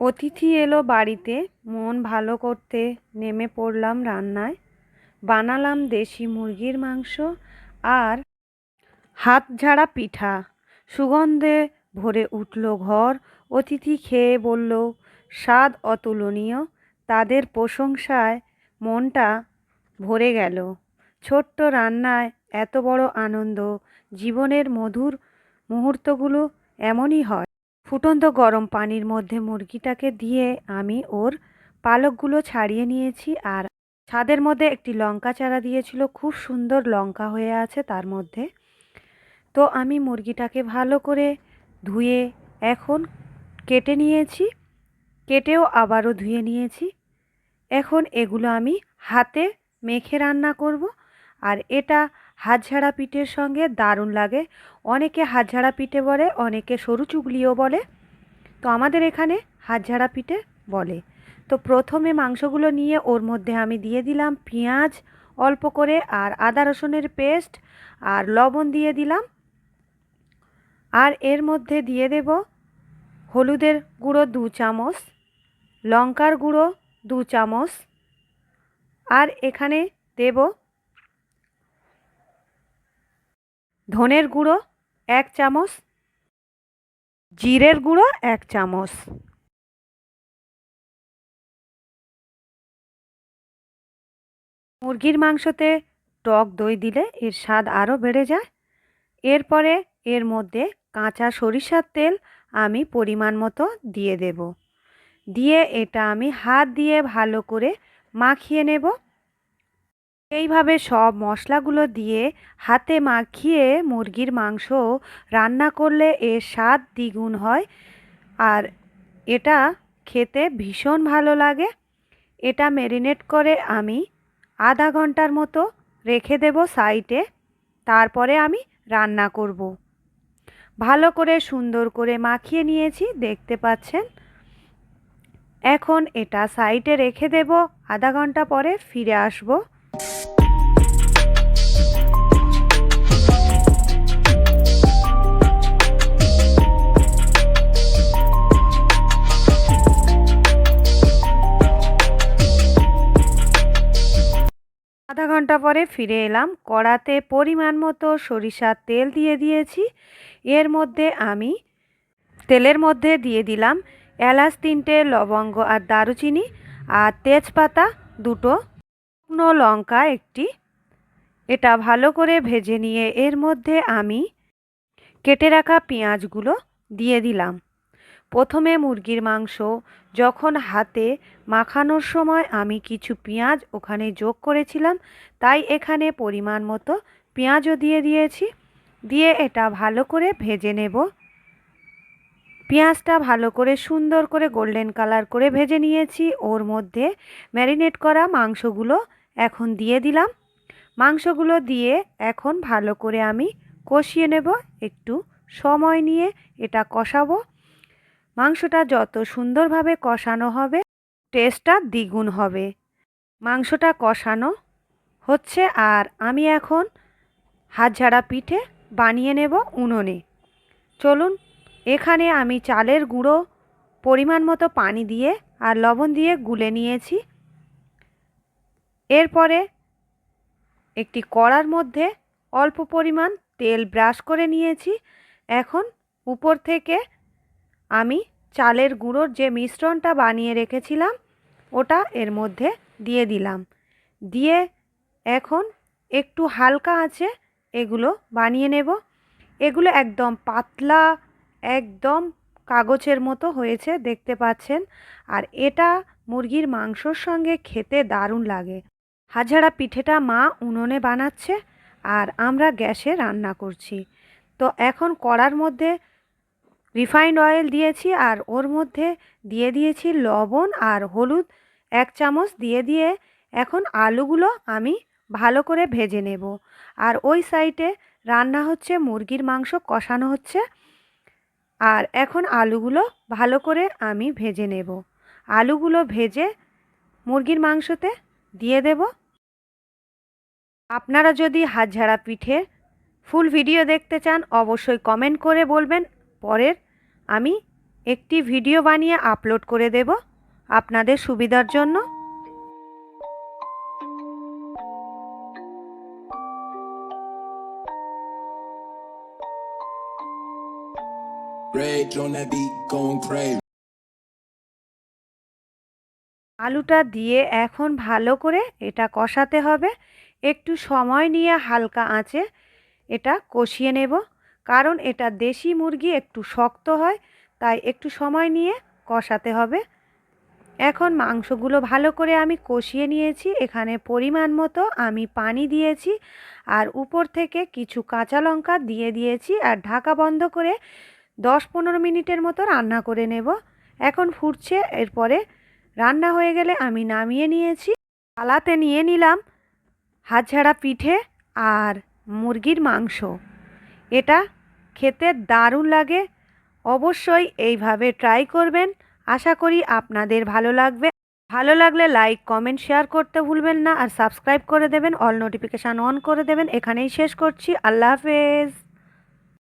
অতিথি এলো বাড়িতে, মন ভালো করতে নেমে পড়লাম রান্নায়। বানালাম দেশি মুরগির মাংস আর হাত ঝাড়া পিঠা। সুগন্ধে ভরে উঠল ঘর। অতিথি খেয়ে বলল, স্বাদ অতুলনীয়। তাদের প্রশংসায় মনটা ভরে গেল। ছোট্ট রান্নায় এত বড় আনন্দ। জীবনের মধুর মুহূর্তগুলো এমনই হয়। ফুটন্ত গরম পানির মধ্যে মুরগিটাকে দিয়ে আমি ওর পালকগুলো ছাড়িয়ে নিয়েছি আর ছাদের মধ্যে একটি লঙ্কা চারা দিয়েছিল। খুব সুন্দর লঙ্কা হয়ে আছে তার মধ্যে। তো আমি মুরগিটাকে ভালো করে ধুয়ে এখন কেটে নিয়েছি। কেটেও আবারও ধুয়ে নিয়েছি। এখন এগুলো আমি হাতে মেখে রান্না করব। আর এটা হাতঝাড়া পিঠের সঙ্গে দারুণ লাগে। অনেকে হাতঝাড়া পিঠে বলে, অনেকে সরু চুগলিও বলে। তো আমাদের এখানে হাতঝাড়া পিঠে বলে। তো প্রথমে মাংসগুলো নিয়ে ওর মধ্যে আমি দিয়ে দিলাম পেঁয়াজ অল্প করে আর আদা রসুনের পেস্ট আর লবণ দিয়ে দিলাম। আর এর মধ্যে দিয়ে দেব হলুদের গুঁড়ো দু চামচ, লঙ্কার গুঁড়ো দু চামচ। আর এখানে দেব ধনের গুঁড়ো, এক চামচ। জিরের গুঁড়ো, এক চামচ। মুরগির মাংসতে টক দই দিলে এর স্বাদ আরও বেড়ে যায়। এরপরে এর মধ্যে কাঁচা সরিষার তেল আমি পরিমাণ মতো দিয়ে দেব। দিয়ে এটা আমি হাত দিয়ে ভালো করে মাখিয়ে নেব। এইভাবে সব মশলাগুলো দিয়ে হাতে মাখিয়ে মুরগির মাংস রান্না করলে এর স্বাদ দ্বিগুণ হয়। আর এটা খেতে ভীষণ ভালো লাগে। এটা ম্যারিনেট করে আমি আধা ঘণ্টার মতো রেখে দেব সাইডে। তারপরে আমি রান্না করব। ভালো করে সুন্দর করে মাখিয়ে নিয়েছি, দেখতে পাচ্ছেন? এখন এটা সাইডে রেখে দেব। আধা ঘণ্টা পরে ফিরে আসব। আধা ঘণ্টা পরে ফিরে এলাম। কড়াতে পরিমাণ মতো সরিষার তেল দিয়ে দিয়েছি। এর মধ্যে আমি তেলের মধ্যে দিয়ে দিলাম এলাচ তিনটে, লবঙ্গ আর দারুচিনি আর তেজপাতা দুটো, শুকনো লঙ্কা একটি। এটা ভালো করে ভেজে নিয়ে এর মধ্যে আমি কেটে রাখা পেঁয়াজগুলো দিয়ে দিলাম। প্রথমে মুরগির মাংস যখন হাতে মাখানোর সময় আমি কিছু পেঁয়াজ ওখানে যোগ করেছিলাম, তাই এখানে পরিমাণ মতো পেঁয়াজও দিয়ে দিয়েছি। দিয়ে এটা ভালো করে ভেজে নেব। পেঁয়াজটা ভালো করে সুন্দর করে গোল্ডেন কালার করে ভেজে নিয়েছি। ওর মধ্যে ম্যারিনেট করা মাংসগুলো এখন দিয়ে দিলাম। মাংসগুলো দিয়ে এখন ভালো করে আমি কষিয়ে নেব। একটু সময় নিয়ে এটা কষাবো। মাংসটা যত সুন্দরভাবে কষানো হবে টেস্টটা দ্বিগুণ হবে। মাংসটা কষানো হচ্ছে আর আমি এখন হাতঝাড়া পিঠে বানিয়ে নেব উনুনে। চলুন, এখানে আমি চালের গুঁড়ো পরিমাণ মতো পানি দিয়ে আর লবণ দিয়ে গুলে নিয়েছি। এরপরে একটি কড়ার মধ্যে অল্প পরিমাণ তেল ব্রাশ করে নিয়েছি। এখন উপর থেকে আমি চালের গুঁড়োর যে মিশ্রণটা বানিয়ে রেখেছিলাম, ওটা এর মধ্যে দিয়ে দিলাম। দিয়ে এখন একটু হালকা আছে এগুলো বানিয়ে নেব। এগুলো একদম পাতলা, একদম কাগজের মতো হয়েছে, দেখতে পাচ্ছেন। আর এটা মুরগির মাংসর সঙ্গে খেতে দারুণ লাগে। হাজারা পিঠেটা মা উনুনে বানাচ্ছে, আর আমরা গ্যাসে রান্না করছি। তো এখন কড়ার মধ্যে রিফাইন্ড অয়েল দিয়েছি আর ওর মধ্যে দিয়ে দিয়েছি লবণ আর হলুদ। এক চামচ দিয়ে দিয়ে এখন আলুগুলো আমি ভালো করে ভেজে নেব। আর ওই সাইডে রান্না হচ্ছে মুরগির মাংস কষানো হচ্ছে। আর এখন আলুগুলো ভালো করে আমি ভেজে নেব। আলুগুলো ভেজে মুরগির মাংসতে দিয়ে দেব। আপনারা যদি হাতঝাড়া পিঠে ফুল ভিডিও দেখতে চান, অবশ্যই কমেন্ট করে বলবেন। পরের আমি একটি ভিডিও বানিয়ে আপলোড করে দেব আপনাদের সুবিধার জন্য. আলুটা দিয়ে এখন ভালো করে এটা কষাতে হবে। একটু সময় নিয়ে হালকা আঁচে এটা কষিয়ে নেব। কারণ এটা দেশি মুরগি একটু শক্ত হয়, তাই একটু সময় নিয়ে কষাতে হবে। এখন মাংসগুলো ভালো করে আমি কষিয়ে নিয়েছি, এখানে পরিমাণ মতো আমি পানি দিয়েছি আর উপর থেকে কিছু কাঁচা লঙ্কা দিয়ে দিয়েছি আর ঢাকা বন্ধ করে দশ পনেরো মিনিটের মতো রান্না করে নেব। এখন ফুটছে, এরপরে রান্না হয়ে গেলে আমি নামিয়ে নিয়েছি। থালাতে নিয়ে নিলাম হাতঝাড়া পিঠে আর মুরগির মাংস। এটা খেতে দারুণ লাগে। অবশ্যই এইভাবে ট্রাই করবেন। আশা করি আপনাদের ভালো লাগবে। ভালো লাগলে লাইক কমেন্ট শেয়ার করতে ভুলবেন না। আর সাবস্ক্রাইব করে দেবেন। অল নোটিফিকেশান অন করে দেবেন। এখানেই শেষ করছি। আল্লাহ হাফেজ।